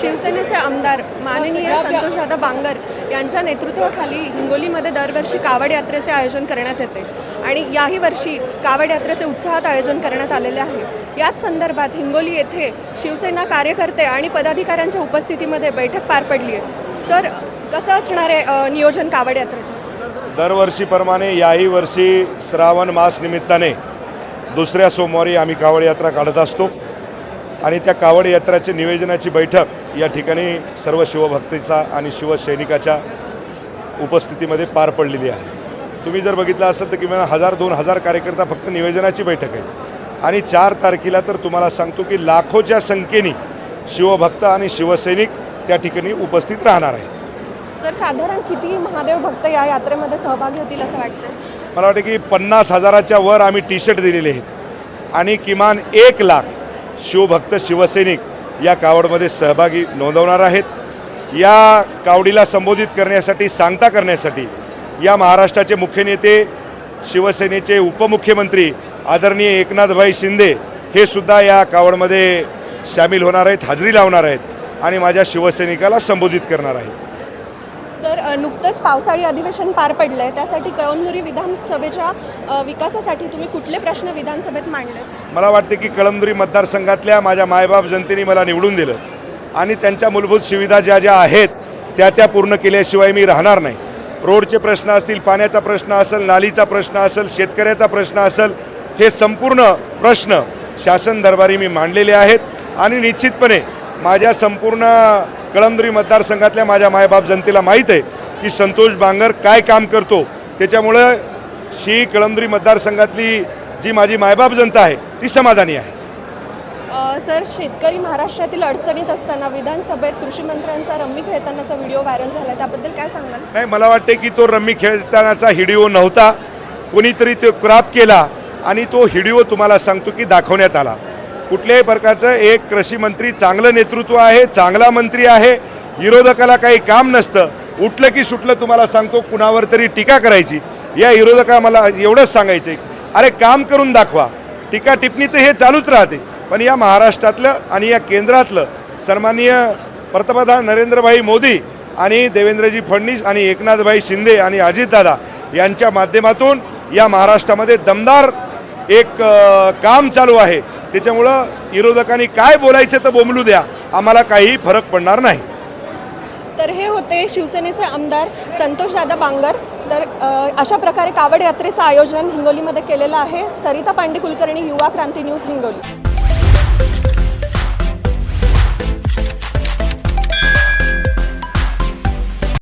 शिवसेनेचे आमदार माननीय संतोषदादा बांगर यांच्या नेतृत्वाखाली हिंगोलीमध्ये दरवर्षी कावड यात्रेचे आयोजन करण्यात येते. आणि याही वर्षी कावड यात्रेचे उत्साहात आयोजन करण्यात आलेले आहे. याच संदर्भात हिंगोली येथे शिवसेना कार्यकर्ते आणि पदाधिकाऱ्यांच्या उपस्थितीमध्ये बैठक पार पडली आहे. सर कसं असणार आहे नियोजन कावड यात्रेचं? दरवर्षीप्रमाणे याही वर्षी श्रावण मास निमित्ताने दुसऱ्या सोमवारी आम्ही कावड यात्रा काढत असतो. आणि त्या कावड यात्राची नियोजनाची बैठक या ठिकाणी सर्व शिवभक्तीचा आणि शिवसैनिकाच्या उपस्थितीमध्ये पार पडलेली आहे. तुम्ही जर बघितलं असेल तर किमान हजार दोन हजार कार्यकर्ता फक्त नियोजनाची बैठक आहे आणि चार तारखेला तर तुम्हाला सांगतो की लाखोच्या संख्येने शिवभक्त आणि शिवसैनिक त्या ठिकाणी उपस्थित राहणार आहेत. सर साधारण किती महादेव भक्त या यात्रेमध्ये सहभागी होतील असं वाटतं मला वाटतं की पन्नास हजाराच्या वर आम्ही टी शर्ट दिलेले आहेत. आणि किमान एक लाख शिवभक्त शिवसैनिक या कावडमध्ये सहभागी नोंदवणार आहेत. या कावडीला संबोधित करण्यासाठी सांगता करण्यासाठी या महाराष्ट्राचे मुख्य नेते शिवसेनेचे उपमुख्यमंत्री आदरणीय एकनाथभाई शिंदे हे सुद्धा या कावडमध्ये सामील होणार आहेत हजेरी लावणार आहेत आणि माझ्या शिवसैनिकाला संबोधित करणार आहेत. नुकतंच पावसाळी अधिवेशन पार पडलं आहे त्यासाठी कळमनुरी विधानसभेच्या विकासासाठी तुम्ही कुठले प्रश्न विधानसभेत मांडले मला वाटते की कळमनुरी मतदारसंघातल्या माझ्या मायबाप जनतेने मला निवडून दिलं. आणि त्यांच्या मूलभूत सुविधा ज्या ज्या आहेत त्या त्या पूर्ण केल्याशिवाय मी राहणार नाही. रोडचे प्रश्न असतील पाण्याचा प्रश्न असेल नालीचा प्रश्न असेल शेतकऱ्याचा प्रश्न असेल हे संपूर्ण प्रश्न शासन दरबारी मी मांडलेले आहेत. आणि निश्चितपणे माझ्या संपूर्ण कळमदुरी मतदारसंघातल्या माझ्या मायबाप जनतेला माहीत आहे की संतोष बांगर काय काम करतो? त्याच्यामुळं शी कळमनुरी मतदारसंघातली जी माझी मायबाप जनता आहे ती समाधानी आहे. सर शेतकरी महाराष्ट्रातील अडचणीत असताना विधानसभेत कृषी मंत्र्यांचा रम्मी खेळतानाचा व्हिडिओ व्हायरल झाला त्याबद्दल काय सांगाल? नाही मला वाटते की तो रम्मी खेळतानाचा हिडिओ नव्हता. कोणीतरी तो क्रॉप केला आणि तो हिडिओ तुम्हाला सांगतो की दाखवण्यात आला. कुठल्याही प्रकारचं एक कृषी मंत्री चांगलं नेतृत्व आहे चांगला मंत्री आहे विरोधकाला काही काम नसतं. उठलं की सुटलं तुम्हाला सांगतो कुणावर तरी टीका करायची. या विरोधका मला एवढंच सांगायचं आहे अरे काम करून दाखवा. टीका टिप्पणी तर हे चालूच राहते. पण या महाराष्ट्रातलं आणि या केंद्रातलं सन्माननीय पंतप्रधान नरेंद्रभाई मोदी आणि देवेंद्रजी फडणवीस आणि एकनाथभाई शिंदे आणि अजितदादा यांच्या माध्यमातून या महाराष्ट्रामध्ये दमदार एक काम चालू आहे. त्याच्यामुळं विरोधकांनी काय बोलायचं तर बोंबलू द्या. आम्हाला काही फरक पडणार नाही. तर हे होते शिवसेनेचे आमदार संतोषदादा बांगर. तर अशा प्रकारे कावड यात्रेचं आयोजन हिंगोलीमध्ये केलेलं आहे. सरिता पांडे कुलकर्णी युवा क्रांती न्यूज हिंगोली.